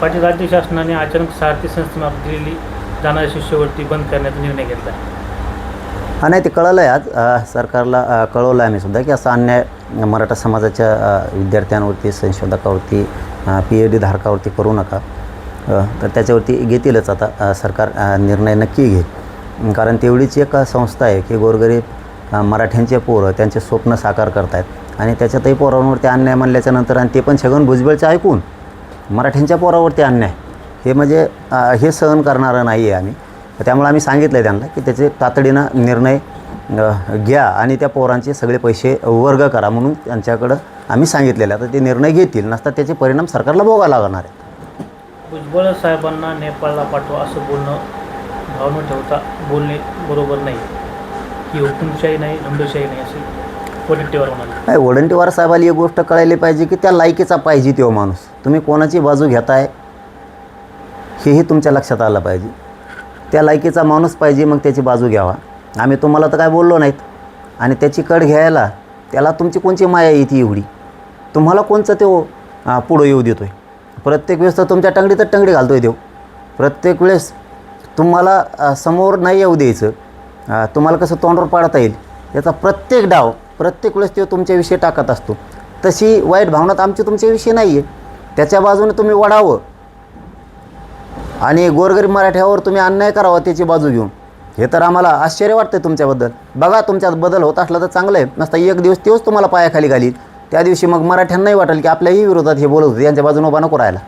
पाटील राज्य शासनाने अचानक सारथी संस्थेमार्फत दिलेली जाणारी शिष्यवृत्ती बंद करण्याचा निर्णय घेतला. हा नाही ते कळलं आहे आज. अ, सरकारला अ, कळवलं आहे मी सुद्धा की असा अन्याय मराठा समाजाच्या अ, विद्यार्थ्यांवरती संशोधकावरती पी एच डी धारकावरती करू नका. अ, तर त्याच्यावरती घेतीलच आता अ, सरकार अ, निर्णय नक्की घेईल. कारण तेवढीच एक अ, संस्था आहे की गोरगरीब अ, मराठ्यांचे पोरं त्यांचे स्वप्न साकार करतायत. आणि त्याच्यातही पोरांवरती अन्याय म्हणल्याच्या नंतर आणि ते पण छगन भुजबळचे ऐकून मराठ्यांच्या पोरावरती अन्याय. हे म्हणजे हे सहन करणारं नाही आहे आम्ही. त्यामुळे आम्ही सांगितलं आहे त्यांना की त्याचे तातडीनं निर्णय घ्या आणि त्या पोरांचे सगळे पैसे वर्ग करा म्हणून त्यांच्याकडं आम्ही सांगितलेलं. आहे तर ते निर्णय घेतील नसता त्याचे परिणाम सरकारला भोगायला लागणार आहेत. भुजबळ साहेबांना नेपाळला पाठवा असं बोलणं भावना ठेवता बोलणे बरोबर नाही. ही हुकुमशाही नाही झुंडशाही नाही असे नाही म्हणाले काय वडंटीवार साहेबाला एक गोष्ट कळायला पाहिजे की त्या लायकीचा पाहिजे तो माणूस. तुम्ही कोणाची बाजू घेताय हेही तुमच्या लक्षात आलं पाहिजे. त्या लायकीचा माणूस पाहिजे मग त्याची बाजू घ्यावा. आम्ही तुम्हाला तर काय बोललो नाहीत. आणि त्याची कड घ्यायला त्याला तुमची कोणची माया येते एवढी? तुम्हाला कोणचं तो पुढं येऊ देतो आहे प्रत्येक वेळेस तर तुमच्या टंगडी तर टंगडी घालतो आहे देव प्रत्येक वेळेस तुम्हाला समोर नाही येऊ द्यायचं. तुम्हाला कसं तोंडवर पाडता येईल? याचा प्रत्येक डाव प्रत्येक वेळेस तो तुमच्याविषयी टाकत असतो. तशी वाईट भावना तर आमची तुमच्याविषयी नाही आहे त्याच्या बाजूने तुम्ही वडावं आणि गोरगरीब मराठ्यावर तुम्ही अन्याय करावा त्याची बाजू घेऊन. हे तर आम्हाला आश्चर्य वाटतं तुमच्याबद्दल. बघा तुमच्यात बदल होत असला तर चांगलं आहे. नसता एक दिवस तेच तुम्हाला पायाखाली घालील. त्या दिवशी मग मराठ्यांनाही वाटेल की आपल्याही विरोधात हे बोलत होते. यांच्या बाजूने उभा नको राहायला.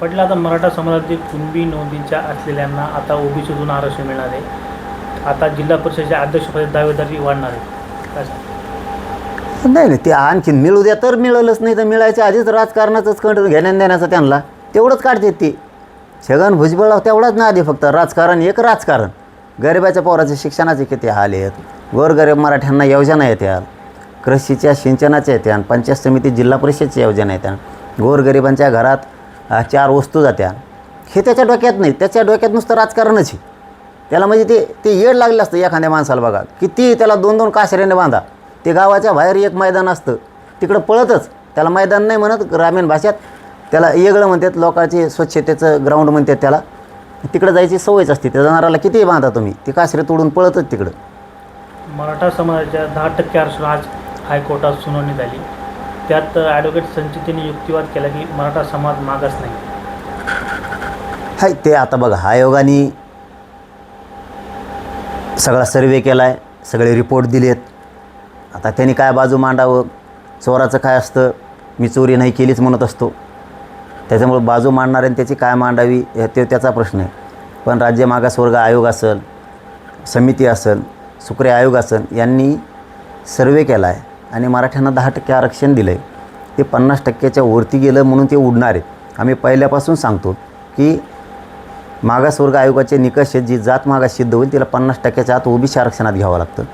पटलं आता मराठा समाजातील कुणबी नोंदीच्या असलेल्यांना आता ओबीसीतून आरक्षण मिळणार आहे. आता जिल्हा परिषदेच्या अध्यक्षपदी दावेदारी वाढणार आहे. नाही नाही ते आणखीन मिळू द्या तर मिळालंच नाही तर मिळायच्या आधीच राजकारणाचंच कट घेण्यान देण्याचं त्यांना. तेवढंच काढतात ते. छगन भुजबळ तेवढाच ना आधी फक्त राजकारण एक राजकारण. गरिबाच्या पोराचे शिक्षणाचे किती हाल आहेत? गोरगरीब मराठ्यांना योजना येत्या कृषीच्या सिंचनाच्या येत्या पंचायत समिती जिल्हा परिषदच्या योजना येत्या गोरगरिबांच्या घरात चार वस्तू जात्या. हे त्याच्या डोक्यात नाही. त्याच्या डोक्यात नुसतं राजकारणच आहे. त्याला म्हणजे ते ते येड लागलं असतं एखाद्या माणसाला बघा. किती त्याला दोन दोन काशऱ्याने बांधा. ते गावाच्या बाहेर एक मैदान असतं. तिकडं पळतच. त्याला मैदान नाही म्हणत ग्रामीण भाषेत त्याला येगळं म्हणतात लोकांचे स्वच्छतेचं ग्राउंड म्हणतात त्याला. तिकडं जायची सवयच असते. त्या जनावराला कितीही बांधा तुम्ही. ते कासरे तोडून पळतच तिकडं. मराठा समाजाच्या दहा टक्के आरक्षण आज हायकोर्टात सुनावणी झाली. त्यात ॲडव्होकेट संचितीने युक्तिवाद केला की मराठा समाज मागास नाही. हाय ते आता बघा. आयोगाने सगळा सर्वे केला आहे सगळे रिपोर्ट दिलेत. आता त्यांनी काय बाजू मांडावं? चोराचं काय असतं? मी चोरी नाही केलीच म्हणत असतो. त्याच्यामुळं बाजू मांडणाऱ्यांनी त्याची काय मांडावी? ते त्याचा प्रश्न आहे. पण राज्य मागासवर्ग आयोग असेल समिती असेल सुक्रे आयोग असेल यांनी सर्वे केला आहे आणि मराठ्यांना दहा टक्के आरक्षण दिलं आहे ते पन्नास टक्क्याच्या वरती गेलं म्हणून ते उडणार आहेत. आम्ही पहिल्यापासून सांगतो की मागासवर्ग आयोगाचे निकष आहेत जी जात मागास सिद्ध होईल तिला पन्नास टक्क्याच्या आत ओबीसी आरक्षणात घ्यावं लागतं.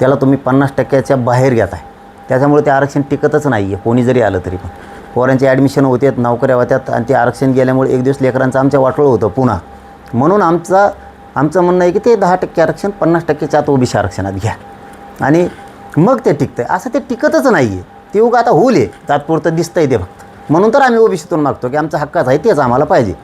त्याला तुम्ही पन्नास टक्क्याच्या बाहेर घेताय त्याच्यामुळे ते आरक्षण टिकतच नाही आहे कोणी जरी आलं तरी पण. पोरांचे ॲडमिशन होते नोकऱ्या होत्यात आणि ते आरक्षण गेल्यामुळे एक दिवस लेकरांचं आमच्या वाटोळं होतं पुन्हा. म्हणून आमचा आमचं म्हणणं आहे की ते दहा टक्के आरक्षण पन्नास टक्क्याच्या आत ओबीसी आरक्षणात घ्या. आणि मग ते टिकतं आहे असं ते टिकतच नाही आहे ते उगा आता होईल आहे तात्पुरतं दिसतंय ते फक्त. म्हणून तर आम्ही ओबीसीतून मागतो की आमचा हक्काच आहे तेच आम्हाला पाहिजे.